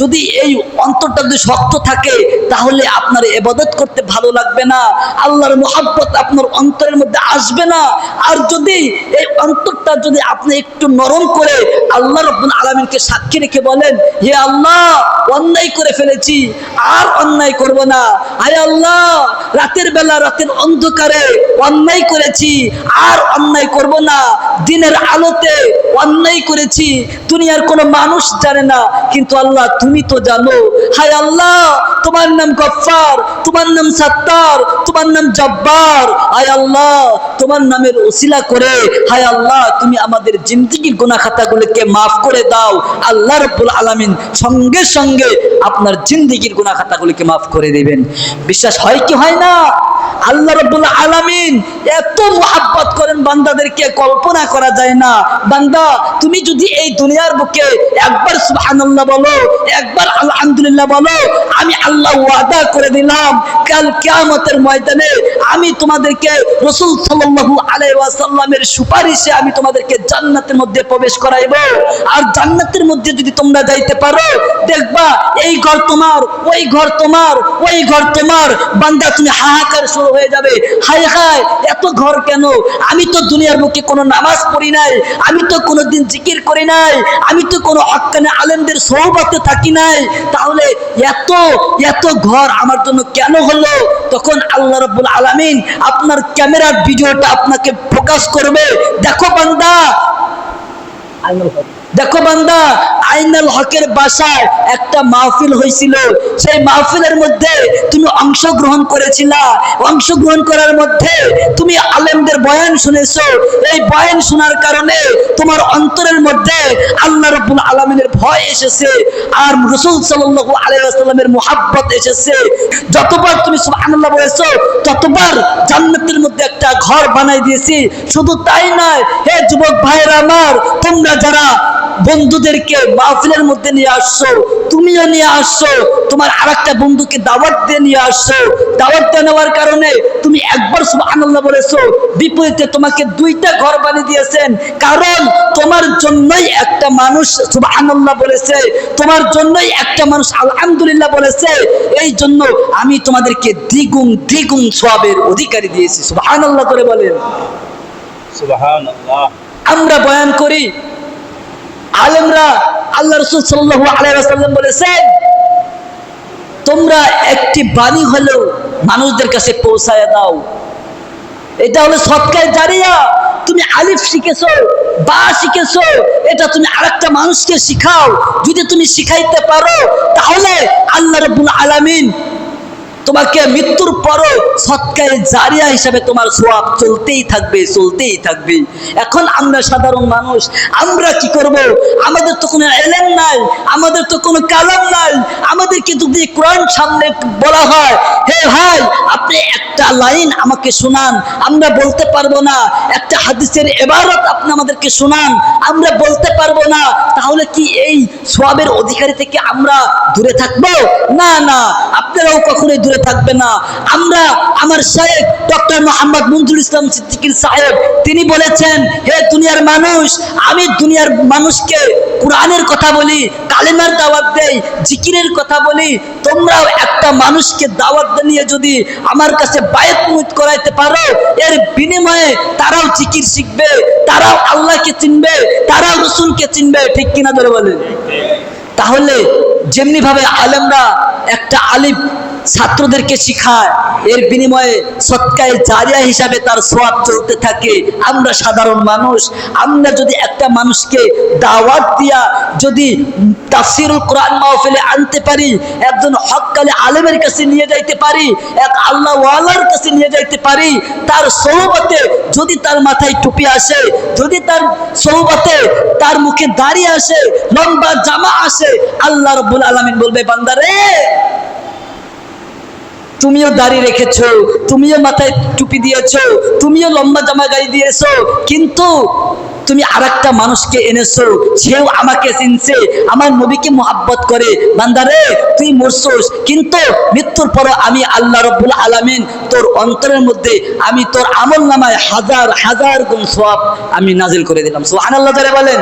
যদি এই অন্তরটা যদি শক্ত থাকে, তাহলে আপনার এবাদত করতে ভালো লাগবে না। আল্লাহর মোহাব্বত আপনার অন্তরের মধ্যে আসবে না। আর যদি এই অন্তরটা যদি আপনি একটু নরম করে আল্লাহ রব্বুল আলমিনকে সাক্ষী রেখে বলেন, হে আল্লাহ, অন্যায় করে ফেলেছি, আর অন্যায় করব না। হায় আল্লাহ, রাতের বেলা রাতের অন্ধকারে অন্যায় করেছি, আর অন্যায় করব না। দিনের আলোতে অন্যায় করেছি, দুনিয়ার কোনো মানুষ জানে না, কিন্তু আল্লাহ তুমি তো জানো। হায় আল্লাহ, তোমার নাম গফার তোমার নাম সাত্তার, তোমার নাম জব্বার। হায় আল্লাহ, তোমার নামের ওসিলা করে। হায় আল্লাহ, তুমি আমাদের জিন্দগির গুনাহ খাতাগুলোকে মাফ করে দাও। আল্লাহ রব্বুল আলামিন সঙ্গে সঙ্গে আপনার জিন্দগির গুনাহ খাতাগুলিকে মাফ করে দিবেন। বিশ্বাস হয় কি হয় না? আল্লাহ রব্বুল আলামিন এত মোহাব্বত করেন বান্দাদেরকে, কল্পনা করা যায় না। বান্দা, তুমি যদি এই দুনিয়ার বুকে একবার সুবহানাল্লাহ বলো, একবার আলহামদুলিল্লাহ বলো, আমি আল্লাহ ওয়াদা করে দিলাম, কাল কিয়ামতের ময়দানে আমি তোমাদেরকে রাসূল সাল্লাল্লাহু আলাইহি ওয়াসাল্লামের সুপারিশে আমি তোমাদেরকে জান্নাতের মধ্যে প্রবেশ করাইব। আর জান্নাতের মধ্যে যদি তোমরা যাইতে পারো দেখবা, এই ঘর তোমার, ওই ঘর তোমার, ওই ঘর তোমার। বান্দা, তুমি হাহাকার শুরু হয়ে যাবে। হায় হায়, এত ঘর কেন? আমি তো দুনিয়ার মুখে কোনো নামাজ পড়ি নাই। আমি তো কোনোদিন জিকির করি নাই। আমি তো কোনো হক্কানে আলেমদের সহবাতে থাকি নাই। তাহলে এত এত ঘর আমার জন্য কেন হলো? তখন আল্লাহ রব্বুল আলামিন আপনার ক্যামেরার ভিডিওটা আপনাকে ফোকাস করবে। দেখো বান্দা। দেখো বান্দা। আইনাল হকের বাসায় একটা মাহফিল হয়েছিল। সেই মাহফিলের মধ্যে তুমি অংশগ্রহণ করেছিলা। অংশগ্রহণ করার মধ্যে তুমি আলেমদের বয়ান শুনেছো। এই বয়ান শোনার কারণে তোমার অন্তরের মধ্যে আল্লাহ রব্বুল আলমিনের ভয় এসেছে আর রসুল সাল্লাল্লাহু আলাইহি ওয়াসাল্লামের মোহাব্বত এসেছে। যতবার তুমি সুবহানাল্লাহ বলেছ, ততবার জান্নাতের মধ্যে একটা ঘর বানাই দিয়েছি। শুধু তাই নয়, হে যুবক ভাইয়েরা আমার, তোমরা যারা বন্ধুদেরকে মাহফিলের মধ্যে নিয়ে আসছো তুমিও নিয়ে আসছো তোমার আরেকটা বন্ধুকে দাওয়াত দিয়ে নিয়ে আসছো। দাওয়াত দিয়ে নেওয়ার কারণে তুমি একবার সুবহানাল্লাহ বলেছ বিপরীতে তোমাকে দুইটা ঘর বানিয়ে দিয়েছেন। কারণ তোমার জন্যই একটা মানুষ সুবহানাল্লাহ বলেছে তোমার জন্যই একটা মানুষ আলহামদুলিল্লাহ বলেছে এই জন্য আমি তোমাদেরকে দ্বিগুণ দ্বিগুণ সবের অধিকারী দিয়েছি। সুবহানাল্লাহ করে বলেন। আমরা বয়ান করি আলেমরা আল্লাহ রসুল সাল্লাহ আলাইসাল্লাম বলেছেন, তোমরা একটি বাণী হলেও মানুষদের কাছে পৌঁছায় দাও। এটা হলো সৎকার জারিয়া। তুমি আলিফ শিখেছো, বা শিখেছো, এটা তুমি আরেকটা মানুষকে শিখাও। যদি তুমি শিখাইতে পারো, তাহলে আল্লাহ রব্বুল আলামিন তোমাকে মৃত্যুর পরও সৎকারে জারিয়া হিসাবে তোমার সোয়াব চলতেই থাকবে চলতেই থাকবে। এখন আমরা সাধারণ মানুষ, আমরা কি করব? আমাদের তো কোনো এলেন নাই, আমাদের তো কোনো কালাম নাই। আমাদেরকে যদি কোরআন সামনে বলা হয়, হে ভাই, আপনি একটা লাইন আমাকে শোনান, আমরা বলতে পারব না। একটা হাদিসের এবারত আপনি আমাদেরকে শোনান, আমরা বলতে পারব না। তাহলে কি এই সোয়াবের অধিকারী থেকে আমরা দূরে থাকব? না না, আপনারাও কখনোই দূরে থাকবে না। আমরা আমার সাহেব ডক্টর মোহাম্মদ মঞ্জুর ইসলাম সিদ্দিকির সাহেব, তিনি বলেছেন, হে দুনিয়ার মানুষ, আমি দুনিয়ার মানুষকে কোরআনের কথা বলি, কালেমার দাওয়াত দেই, জিকিরের কথা বলি, তোমরাও একটা মানুষকে দাওয়াত নিয়ে যদি আমার কাছে বায়ত মুত করাইতে পারো, এর বিনিময়ে তারাও জিকির শিখবে, তারাও আল্লাহকে চিনবে, তারাও রসুলকে চিনবে। ঠিক কিনা ধরে বলেন? তাহলে যেমনি ভাবে আলেমরা একটা আলিফ ছাত্রদেরকে শিখায়। এর বিনিময়ে সৎকায় জারিয়া হিসাবে তার সোয়াব চলতে থাকে। আমরা সাধারণ মানুষ, আমরা যদি একটা মানুষকে দাওয়াত দিয়া যদি তাফসিরুল কোরআন মাহফিলে আনতে পারি, একজন হককালে আলেমের কাছে নিয়ে যাইতে পারি, এক আল্লাহ ওয়ালার কাছে নিয়ে যাইতে পারি, তার সৌবতে যদি তার মাথায় টুপি আসে, যদি তার সৌবতে তার মুখে দাঁড়িয়ে আসে, লম্বা জামা আসে, আল্লাহ রব্বুল আলমিন বলবে, বান্দারে তুমিও দাড়ি রেখেছ, তুমিও মাথায় টুপি দিয়েছ, তুমিও লম্বা জামা গাই দিয়েছ, কিন্তু তুমি আর একটা মানুষকে এনেছো, সেও আমাকে চিনছে, আমার নবীকে মোহাব্বত করে, বান্দারে, তুই মরছোস, কিন্তু মৃত্যুর পর আমি আল্লাহ রব্বুল আলামিন তোর অন্তরের মধ্যে, আমি তোর আমল নামায় হাজার হাজার গুণ সওয়াব আমি নাজিল করে দিলাম। সুবহানাল্লাহ তাআলা বলেন।